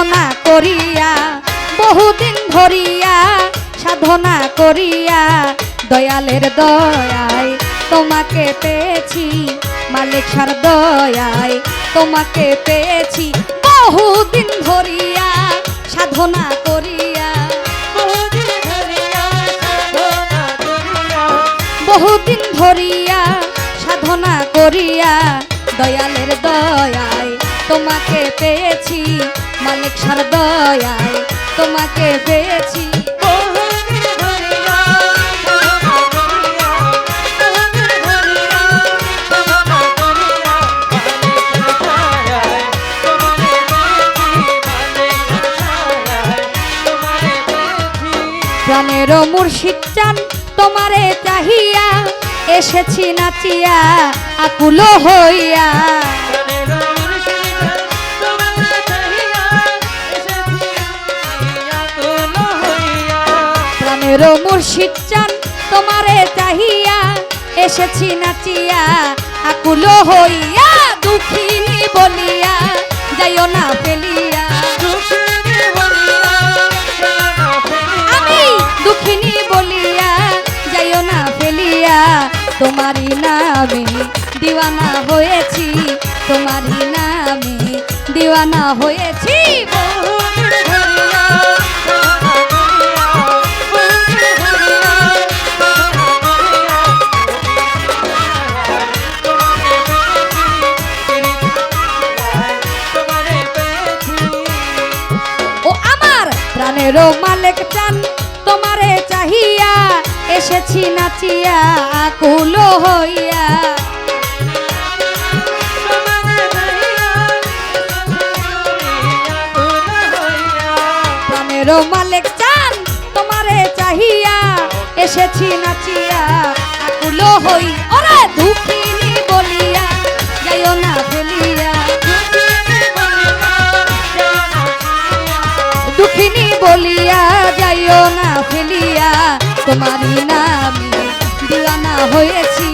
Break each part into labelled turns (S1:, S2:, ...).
S1: সাধনা করিয়া, বহুদিন ধরিয়া সাধনা করিয়া, দয়ালের দয়ায় তোমাকে পেয়েছি, মালিক সার দয়ায় তোমাকে পেয়েছি। বহুদিন ধরিয়া সাধনা করিয়া বহুদিন ধরিয়া তোমাকে পেয়েছি, মালিক সার তোমাকে পেয়েছি। প্রাণের মুর্শিদ চান তোমারে চাহিয়া, এসেছি নাচিয়া, আকুল হইয়া। প্রাণের মুর্শিদ চান, তোমারে চাহিয়া এসেছি নাচিয়া, আকুল হইয়া দুঃখিনী বলিয়া, যাইও না ফেলিয়া। আমি দুঃখিনী বলিয়া, যাইও না ফেলিয়া, তোমারই নামে দিওয়ানা হয়েছি, তোমারই নামে দিওয়ানা হয়েছি মালিক চান তোমারে চাহিয়া, এসেছি নাচিয়া, আকুল হইয়া। প্রাণের মালিক চান তোমারে চাহিয়া, এসেছি নাচিয়া, আকুল হই হয়েছি।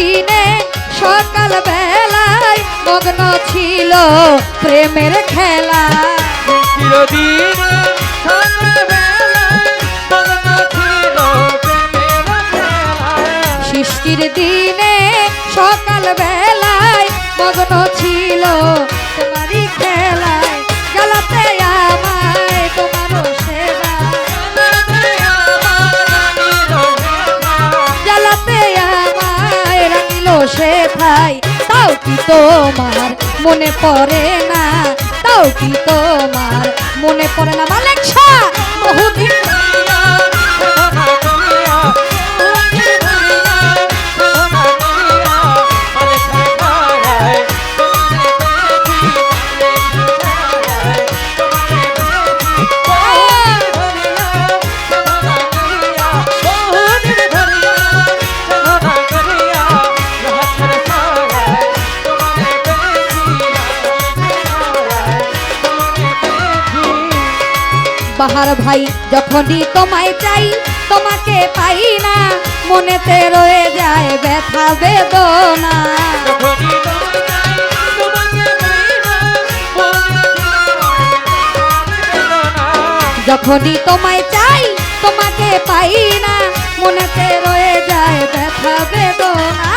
S1: দিনে সকাল বেলায় মগ্ন ছিল প্রেমের খেলা।
S2: চিরদিন
S1: কি তোমার মনে পড়ে না? তাও কি তোমার মনে পড়ে না? মালিক বাহার ভাই যখনই তোমায় চাই তোমাকে পাই না। মনেতে রয়ে যায় ব্যথা বেদনা। যখনই তোমায় চাই তোমাকে পাই না। মনেতে রয়ে যায় ব্যথা বেদনা।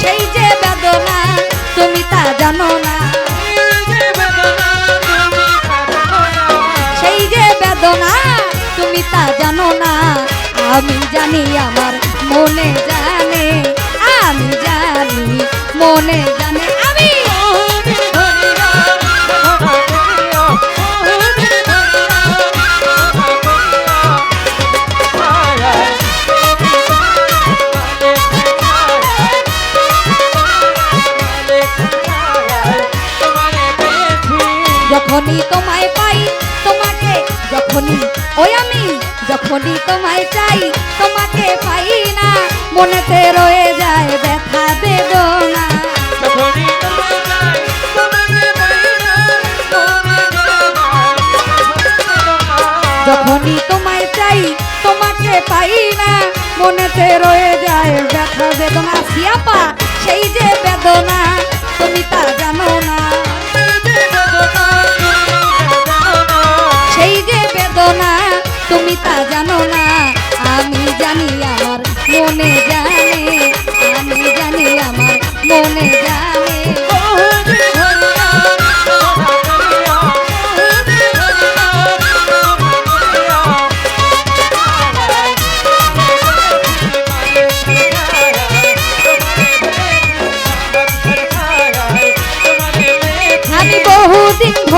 S1: সেই যে বেদনা তুমি তা জানো না। कविता जानो ना आमी जानी अमर मोने जाने आमी जानी मोने जाने जखनी तुम्हें पाई तुम्हें जखनी ওই আমি যখনই তোমায় চাই তোমাকে পাই না। মনেতে রয়ে যায় ব্যথা বেদনা।
S2: যখনই তোমায় চাই, তোমাকে পাই না, মনে
S1: মনেতে রয়ে যায় ব্যথা বেদনা। সিয়াপা সেই যে বেদনা তুমি তা জানো না।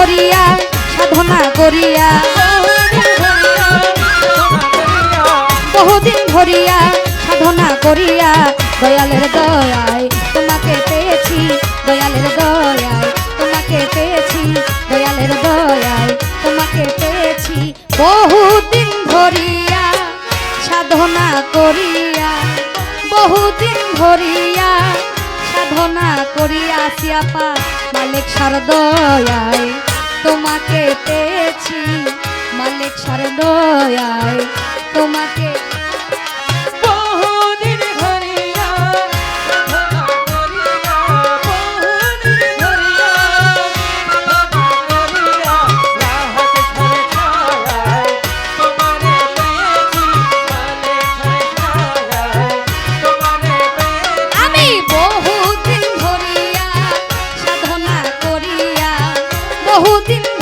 S1: ধরিয়া, সাধনা করিয়া। বহুদিন ধরিয়া, সাধনা করিয়া, দয়ালের দয়ায় তোমাকে পেয়েছি, দয়ালের দয়ায় তোমাকে পেয়েছি, দয়ালের দয়ায় তোমাকে পেয়েছি। বহুদিন ধরিয়া, সাধনা করিয়া, বহুদিন ধরিয়া, সাধনা করিয়া সিয়াপা মালিক সার দয়ায়। তোমাকে পেয়েছি। মালিক দয়ায় তোমাকে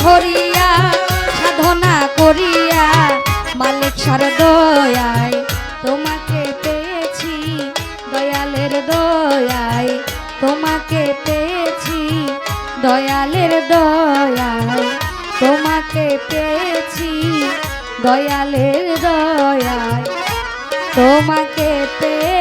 S1: ধরিয়া, সাধনা করিয়া, মালিক সার দয়ায় তোমাকে পেয়েছি দয়ালের দয়ায়, তোমাকে পেয়েছি দয়ালের দয়ায়, তোমাকে পেয়েছি দয়ালের দয়ায়, তোমাকে পেয়ে